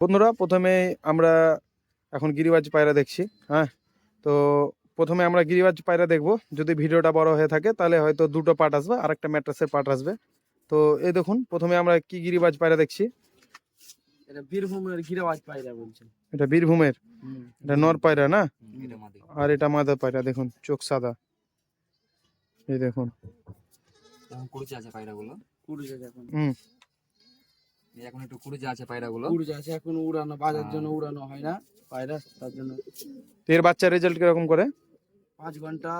বন্ধুরা প্রথমে আমরা এখন গিরিবাজ পায়রা দেখছি হ্যাঁ? তো প্রথমে আমরা গিরিবাজ পায়রা দেখব। যদি ভিডিওটা বড় হয়ে থাকে তাহলে হয়তো দুটো পার্ট আসবে আর একটা ম্যাট্রাসের পার্ট আসবে। তো এই দেখুন প্রথমে আমরা কি গিরিবাজ পায়রা দেখছি? এটা বীরভূমের গিরাবাজ পায়রা বলছেন। এটা বীরভূমের? এটা নর পায়রা না? আর এটা মাদা পায়রা দেখুন চোখ সাদা। এই দেখুন। পায়রাগুলো। কুড়ি হুম। এখন একটু কুড়িচে আছে পায়রাগুলো। কুড়ি আছে এখন উড়ানো বাজার জন্য উড়ানো হয় না পায়রা তার জন্য। এর বাচ্চার রেজাল্ট কীরকম করে? পাঁচ ঘণ্টা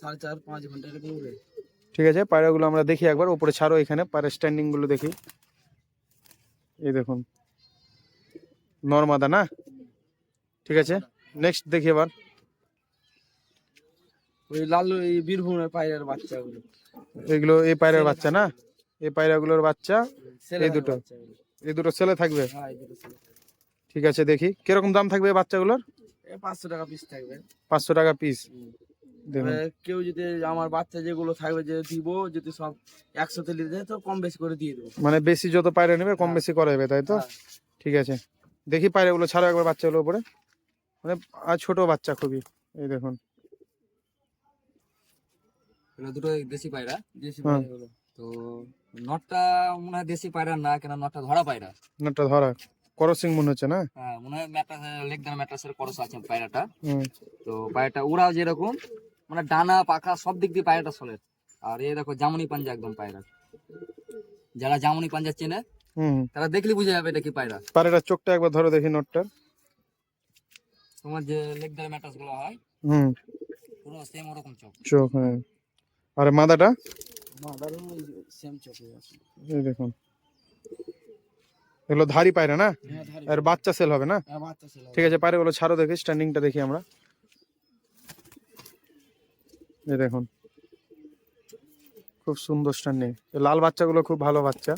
সাড়ে চার পাঁচ ঘণ্টা এরকম উড়ে। ঠিক আছে পায়রাগুলো আমরা দেখি একবার উপরে ছাড়ো এখানে পায়রা স্ট্যান্ডিংগুলো দেখি। এই দেখুন। নর্মাদা না? ঠিক আছে নেক্সট দেখি এবার। ওই লাল এই বীরভূমের পায়রার বাচ্চাগুলো। এগুলো এই পায়রার বাচ্চা না? এই পায়রাগুলোর বাচ্চা এই দুটো? এই দুটো ছেলে থাকবে হ্যাঁ এই দুটো ছেলে। ঠিক আছে দেখি কীরকম দাম থাকবে বাচ্চাগুলোর পাঁচশো টাকা পিস থাকবে পাঁচশো টাকা পিস। কেউ যদি আমার বাচ্চা যেগুলো থাকবে যে দিব যদি সব একসাথে নিতে যায় তো কম বেশি করে দিয়ে দেবো মানে বেশি যত পায়রা নেবে কম। বেশি করা যাবে তাই তো হ্যাঁ। ঠিক আছে দেখি পায়রাগুলো ছাড়ো একবার বাচ্চাগুলো উপরে মানে আর ছোট বাচ্চা খুবই এই দেখুন দুটো দেশি পায়রা দেশি হ্যাঁ। পায়রাগুলো। তো নটটা মনে হয় দেশি পায়রা না কেন নটটা ধরা পায়রা। নাটটা ধরা করসিং মনে হচ্ছে না? হ্যাঁ মনে হয় ম্যাট্রাস লেগদার ম্যাট্রাসের করস আছে পায়রাটা। তো পায়রাটা উড়াও যেরকম মানে ডানা পাখা সব দিক দিয়ে পায়রাটা সলের আর এই দেখো জামুনি পাঞ্জা একদম পায়রা। যারা জামুনি পাঞ্জা চেনে হুম। তারা দেখলে বুঝে যাবে এটা কি পায়রা। পায়রাটার চোখটা একবার ধরো দেখি নোটটার। তোমার যে লেগদার ম্যাট্রাসগুলো হয় হুম। পুরো সেম ওরকম চোখ। চোখ হ্যাঁ। আর মাদাটা? মাদারও ওই সেম চোখে আছে। এই দেখুন। এগুলো ধারি পায়রা না? হ্যাঁ আর বাচ্চা সেল হবে না? হ্যাঁ, ঠিক আছে পায়রাগুলো ছাড়ো দেখি স্ট্যান্ডিংটা দেখি আমরা। এই দেখুন। খুব সুন্দর স্ট্যান্ডিং লাল বাচ্চাগুলো খুব ভালো বাচ্চা।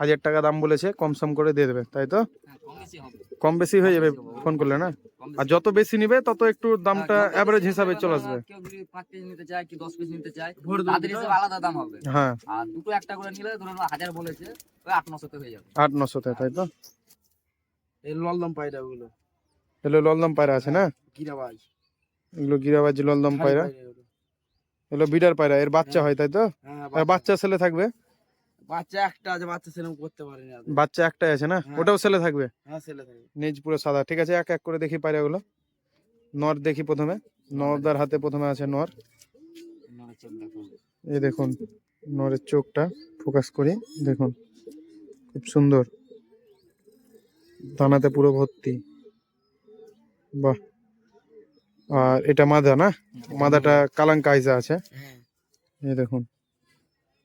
হাজার টাকা দাম বলেছে কম সম করে দিয়ে দেবে তাই তো? হ্যাঁ কম বেশি হবে। কম বেশি হয়ে যাবে ফোন করলে না? আর যত বেশি নিবে তত একটু দামটা হ্যাঁ, অ্যাভারেজ হিসাবে চলে আসবে। হ্যাঁ। আর দুটো একটা করে নিলে ধরুন হাজার বলেছে ওই আট নশোতে হয়ে তাই তো? এই ললদম পায়রাগুলো এগুলো ললদম পায়রা আছে না? গিরাবাজ। এগুলো গিরাবাজি ললদম পায়রা। এগুলো। বিডার পায়রা এর বাচ্চা হয়। তাই তো? হ্যাঁ বাচ্চা ছেলে থাকবে? বাচ্চা একটা আছে বাচ্চা সেরকম করতে পারেনি বাচ্চা একটাই আছে না? হ্যাঁ। ওটাও ছেলে থাকবে? হ্যাঁ ছেলে থাকে নেজ পুরো সাদা। ঠিক আছে এক এক করে দেখি পায়রাগুলো। নর দেখি প্রথমে। নরদার হাতে প্রথমে আছে নর। এই দেখুন নরের চোখটা ফোকাস করি। দেখুন খুব সুন্দর। দানাতে পুরো ভর্তি। বাহ। আর এটা মাদা না? মাদাটা কালাঙ্কাইজা আছে। হ্যাঁ। এই দেখুন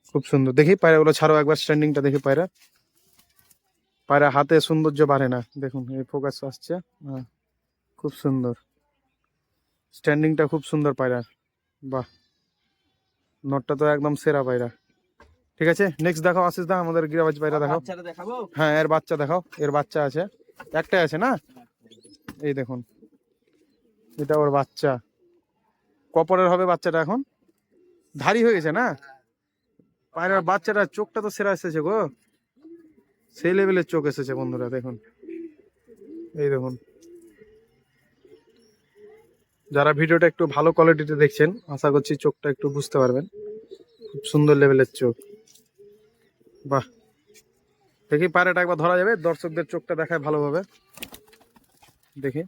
খুব সুন্দর। দেখি পায়রাগুলো ছাড়ো একবার স্ট্যান্ডিংটা দেখি পায়রা। পায়রা হাতে সৌন্দর্য বাড়ে না। দেখুন এই ফোকাস আসছে। হ্যাঁ খুব সুন্দর। স্ট্যান্ডিংটা খুব সুন্দর পায়রার বাহ! নটটা তো একদম সেরা পায়রা। ঠিক আছে? নেক্সট দেখাও আশিস দা আমাদের গিরাবাজ পায়রা দেখাও। হ্যাঁ এর বাচ্চা দেখাও। এর বাচ্চা আছে। একটাই আছে না? এই দেখুন। এটা ওর বাচ্চা। কপরের হবে বাচ্চাটা এখন। ধারি হয়ে গেছে না? পায়রার বাচ্চাটা চোখটা তো সেরা এসেছে গো। সেই লেভেলের চোখ এসেছে বন্ধুরা দেখুন। এই দেখুন। যারা ভিডিওটা একটু ভালো কোয়ালিটিতে দেখছেন আশা করছি চোখটা একটু বুঝতে পারবেন। খুব সুন্দর লেভেলের চোখ। বাহ। দেখি পায়রাটা একবার ধরা যাবে দর্শকদের চোখটা দেখায় ভালোভাবে। দেখি।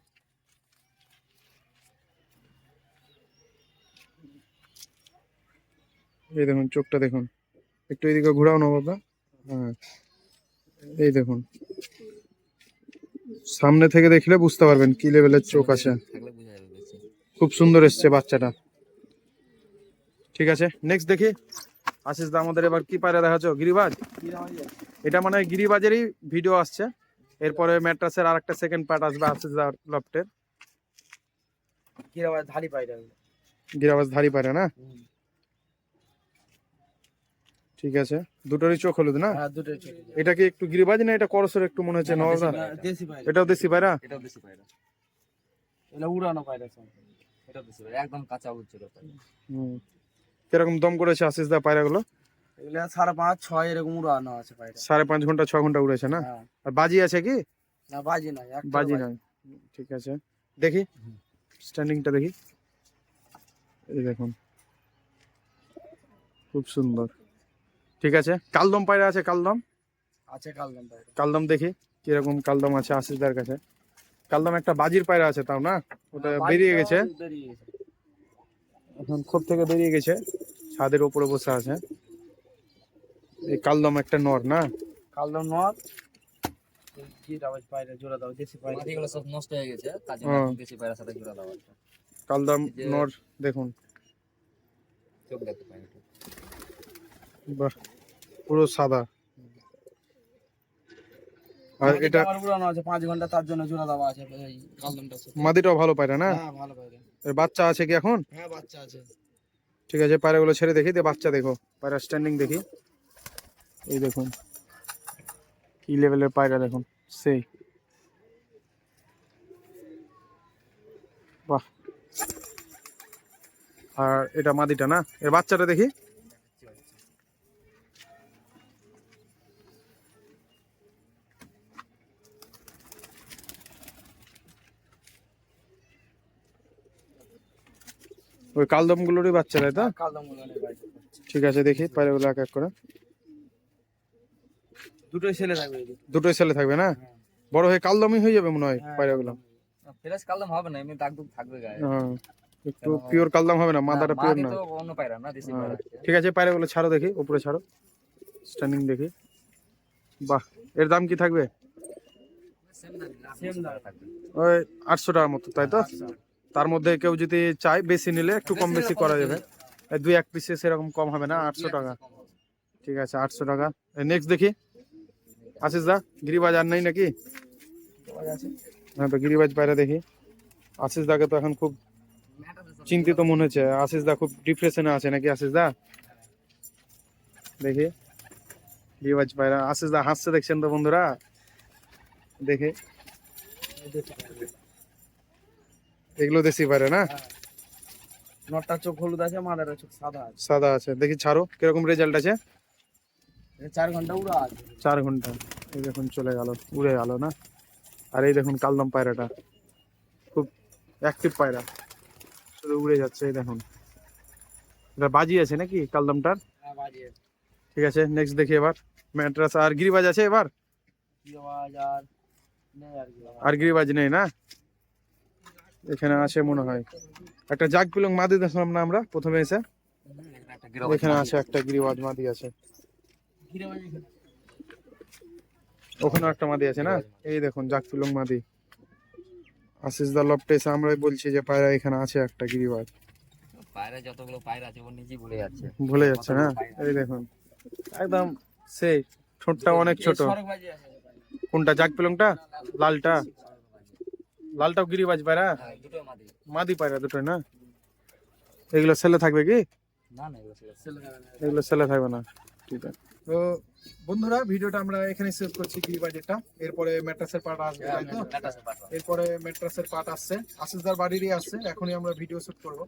এই দেখুন চোখটা দেখুন। একটু এদিকে ঘোরাও না বাবা। হ্যাঁ। এই দেখুন। সামনে থেকে দেখলে বুঝতে পারবেন কি লেভেলের চোখ আছে। খুব সুন্দর এসছে বাচ্চাটা। ঠিক আছে নেক্সট দেখি। আশিস দা আমাদের এবার কি পায়রা দেখাচ্ছ? গিরিবাজ? এটা মানে গিরিবাজেরই ভিডিও আসছে। এরপরে ম্যাট্রাসের আর একটা সেকেন্ড পার্ট আসবে আশিস দা লফটের। গিরাবাজ ধাড়ি পায়রা। গিরাবাজ ধারি পায়রা না? ঠিক আছে? দুটোরই চোখ হলুদ না? হ্যাঁ এটা কি একটু গিরিবাজ না এটা করসের একটু মনে হচ্ছে নবদা দেশি পায়রা। এটাও দেশি পায়রা? এটাও দেশি পায়রা। এটা উড়ানো পায়রা সব। এটাও দেশি পায়রা। একদম কাঁচা উজ্জ্বল হুম। কীরকম দম করেছে আশিস দা পায়রাগুলো? এগুলো সাড়ে পাঁচ ছয় এরকম উড়ানো আছে পায়রা। সাড়ে পাঁচ ঘণ্টা ছ ঘণ্টা উড়েছে না? হ্যাঁ। আর বাজি আছে কি? না বাজি নাই বাজি। নয়। ঠিক আছে। দেখি। স্ট্যান্ডিংটা দেখি। এই দেখুন। খুব সুন্দর। ঠিক আছে? কালদম পায়রা আছে কালদম? আছে কালদম পায়রা। কালদম দেখি কীরকম কালদম আছে আশিসদার কাছে। কালদম একটা বাজির পায়রা আছে তাও না? ওটা হ্যাঁ, বেরিয়ে গেছে। এখন খোপ থেকে বেরিয়ে গেছে ছাদের উপরে বসে আছে। এই কালদম একটা নর না? কালদম নর। কালদম নর দেখুন। বাহ। পুরো সাদা। আর এটা উড়ানো আছে পাঁচ ঘণ্টা তার জন্য জোড়া দেওয়া আছে এই কালদমটা মাদিটাও ভালো পায়রা না? হ্যাঁ ভালো পায়রা। এর বাচ্চা আছে কি এখন? হ্যাঁ বাচ্চা আছে। ঠিক আছে পায়রাগুলো ছেড়ে দেখি দিয়ে বাচ্চা দেখো। পায়রা স্ট্যান্ডিং দেখি। এই দেখুন কি লেভেলের পায়রা দেখুন সেই। বাহ। আর এটা মাদিটা না? এর বাচ্চাটা দেখি। ওই কালদমগুলোরই বাচ্চা তাই তো? পায়রা ঠিক আছে দেখি পায়রাগুলো এক এক করে। দুটোই ছেলে থাকবে দুটোই ছেলে থাকবে না? হ্যাঁ। বড় হয়ে কালদমই হয়ে যাবে মনে হয় হ্যাঁ, পায়রাগুলো? ফ্রেশ কালদম হবে না এমনি দাগ দুগ থাকবে গায়ে। হ্যাঁ, একটু পিওর কালদম হবে না মাথাটা পিওর না। অন্য পায়রা না দেশি হ্যাঁ, পায়রা। আছে। ঠিক আছে পায়রাগুলো ছাড়ো দেখি উপরে ছাড়ো। স্ট্যান্ডিং দেখি। বাহ এর দাম কি। থাকবে। ওই আটশো টাকার মতো তাই তো? তার মধ্যে কেউ যদি চায় বেশি নিলে একটু কম বেশি করা যাবে। দুই এক পিসে সেরকম কম হবে না আটশো টাকা। ঠিক আছে আটশো টাকা। নেক্সট দেখি। আশিস দা গিরিবাজ আর নেই নাকি? হ্যাঁ তো গিরিবাজ পায়রা দেখি। আশিস দাকে তো এখন খুব চিন্তিত মনে হচ্ছে। আশিস দা খুব ডিপ্রেশনে আছে নাকি আশিস দা? দেখি। গিরিবাজ পায়রা আশিস দা হাসছে দেখছেন তো বন্ধুরা? দেখে। এগুলো দেশি পায়রা না? হ্যাঁ। চোখ হলুদ আছে মাদারের চোখ সাদা আছে। সাদা আছে। দেখি ছাড়ো কীরকম রেজাল্ট আছে? চার ঘণ্টা উড়া আছে। চার ঘণ্টা। এই দেখুন চলে গেল উড়ে গেল না? আর এই দেখুন কালদম পায়রাটা। খুব অ্যাক্টিভ পায়রা। শুধু উড়ে যাচ্ছে এই দেখুন। এটা বাজি আছে নাকি কালদমটার? হ্যাঁ ঠিক আছে নেক্সট দেখি এবার। ম্যাট্রাস আর গিরিবাজ আছে এবার। আর গিরিবাজ নেই না? এখানে আছে মনে হয়। একটা জাগ পিলং মাদি দেখলাম না আমরা? প্রথমে এসে। এখানে আছে একটা গিরিবাজ মাদি আছে। ওখানে একটা মাদি আছে না? এই দেখুন জাগ পিলং মাদি। আশিস দা লপটে এসে আমরাই বলছি যে পায়রা এখানে আছে একটা গিরিবাজ। পায়রা যতগুলো পায়রা আছে ও নিজেই ভুলে যাচ্ছে। ভুলে যাচ্ছে না? এই দেখুন। একদম সেই ঠোঁটটা অনেক ছোট। কোনটা জাগ পিলংটা লালটা? লালটাও গিরিবাজ পায়রা? হ্যাঁ, মাদি। পায়রা দুটোই না? এগুলো সেলে থাকবে কি? এগুলো সেলে থাকবে না। ঠিক আছে। তো বন্ধুরা ভিডিওটা আমরা এখানে শেষ করছি গিরিবাজেরটা এরপরে ম্যাট্রাসের পার্ট আসবে তাই তো? এরপরে ম্যাট্রাসের পার্ট আসছে। আশিসদার বাড়িরই আসছে। এখনই আমরা ভিডিও শুট করব।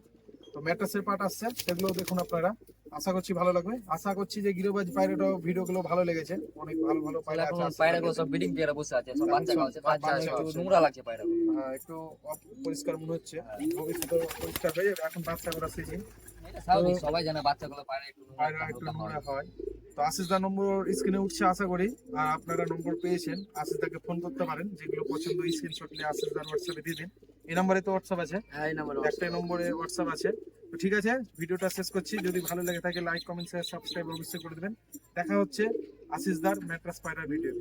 তো ম্যাট্রাসের পার্ট আসছে সেগুলো দেখুন আপনারা। আশা করছি ভালো লাগবে। আশা করছি যে গিরোবাজ পায়রাটাও ভিডিওগুলো ভালো লেগেছে। অনেক ভালো ভালো পায়রা আছে পায়রাগুলো কাছে। সব ব্রিডিং পেয়ারা বসে আছে সব বাচ্চা আছে বাচ্চা বাচ্চা একটু আছে। নোংরা লাগছে পায়রাগুলো হ্যাঁ, একটু পরিষ্কার মনে হচ্ছে। ভবিষ্যতে পরিষ্কার হয়ে যাবে এখন বাচ্চা সিজন এটা স্বাভাবিক, সবাই জানে বাচ্চাগুলো পায়রা একটু পায়রা একটু হয়। নোংরা হয়। তো আশিসদার নম্বর স্ক্রিনে উঠছে আশা করি। আর আপনারা নম্বর পেয়েছেন আশিসদাকে ফোন করতে পারেন যেগুলো পছন্দ স্ক্রিনশট নিয়ে আশিসদার হোয়াটসঅ্যাপে দিয়ে দিন। এই নাম্বারে তো হোয়াটসঅ্যাপ আছে। হ্যাঁ এই নাম্বার একটাই নম্বরে হোয়াটসঅ্যাপ আছে। তো ঠিক আছে ভিডিওটা শেষ করছি। যদি ভালো লেগে থাকে লাইক কমেন্ট শেয়ার সাবস্ক্রাইব অবশ্যই করে দেবেন। দেখা হচ্ছে আশিসদার ম্যাট্রাস পায়রা ভিডিও